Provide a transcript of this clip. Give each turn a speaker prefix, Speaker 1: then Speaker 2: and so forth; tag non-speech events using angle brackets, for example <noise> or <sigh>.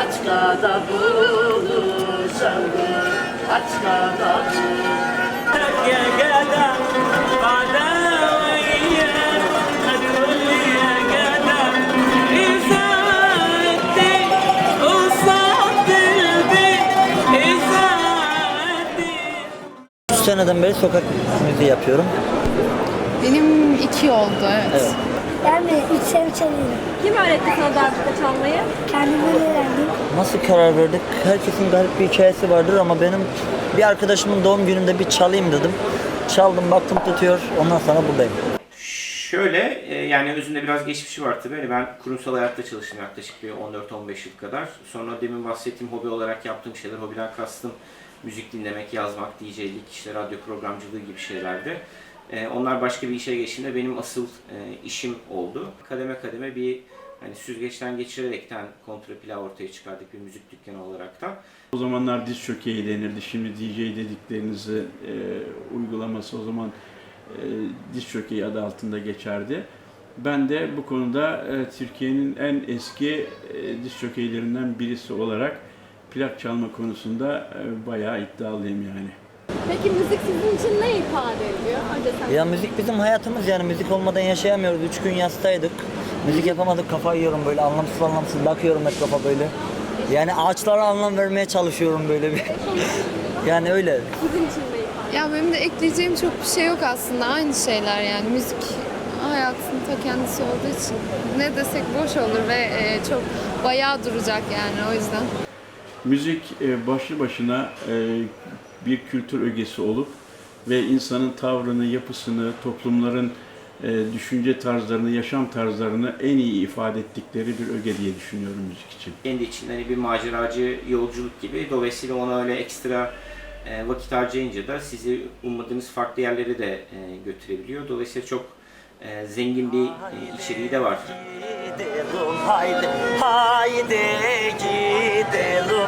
Speaker 1: Açkada buluşalım
Speaker 2: Açkada seneden beri sokak müziği yapıyorum.
Speaker 3: Benim iki oldu evet.
Speaker 2: evet.
Speaker 4: Ben de 3 sene çalıyorum.
Speaker 5: Kim öğretti sana darbuka çalmayı?
Speaker 4: Kendime öğrendim.
Speaker 2: Nasıl karar verdik? Herkesin garip bir hikayesi vardır ama benim bir arkadaşımın doğum gününde bir çalayım dedim. Çaldım baktım tutuyor. Ondan sonra buradayım.
Speaker 6: Şöyle e, yani özünde biraz geçmişi var tabii. Hani ben kurumsal hayatta çalıştım yaklaşık bir 14-15 yıl kadar. Sonra demin bahsettiğim hobi olarak yaptığım şeyler, hobiden kastım müzik dinlemek, yazmak, DJ'lik, işte radyo programcılığı gibi şeylerdi. E, Onlar başka bir işe geçtiğinde benim asıl e, işim oldu. Kademe kademe bir hani süzgeçten geçirerekten kontrapla ortaya çıkardık bir müzik dükkanı olarak da.
Speaker 7: O zamanlar diz çökeği denirdi. Şimdi DJ dediklerinizi e, uygulaması o zaman e, diz çökeği adı altında geçerdi. Ben de bu konuda e, Türkiye'nin en eski e, diz çökeylerinden birisi olarak plak çalma konusunda e, bayağı iddialıyım yani.
Speaker 5: Peki müzik sizin için ne ifade ediyor? Önce sen.
Speaker 2: Ya müzik bizim hayatımız yani müzik olmadan yaşayamıyoruz. 3 gün yastaydık. Müzik yapamadık kafayı yiyorum böyle anlamsız anlamsız bakıyorum etrafa böyle. Yani ağaçlara anlam vermeye çalışıyorum böyle bir. <laughs> yani öyle.
Speaker 5: Sizin için ne ifade
Speaker 3: Ya benim de ekleyeceğim çok bir şey yok aslında. Aynı şeyler yani. Müzik hayatın ta kendisi olduğu için ne desek boş olur ve e, çok bayağı duracak yani o yüzden.
Speaker 7: Müzik e, başlı başına e, bir kültür ögesi olup ve insanın tavrını, yapısını, toplumların e, düşünce tarzlarını, yaşam tarzlarını en iyi ifade ettikleri bir öge diye düşünüyorum müzik için.
Speaker 6: kendi içinde hani bir maceracı yolculuk gibi. Dolayısıyla ona öyle ekstra e, vakit harcayınca da sizi ummadığınız farklı yerlere de e, götürebiliyor. Dolayısıyla çok e, zengin bir e, içeriği de var.
Speaker 2: Haydi haydi gidelim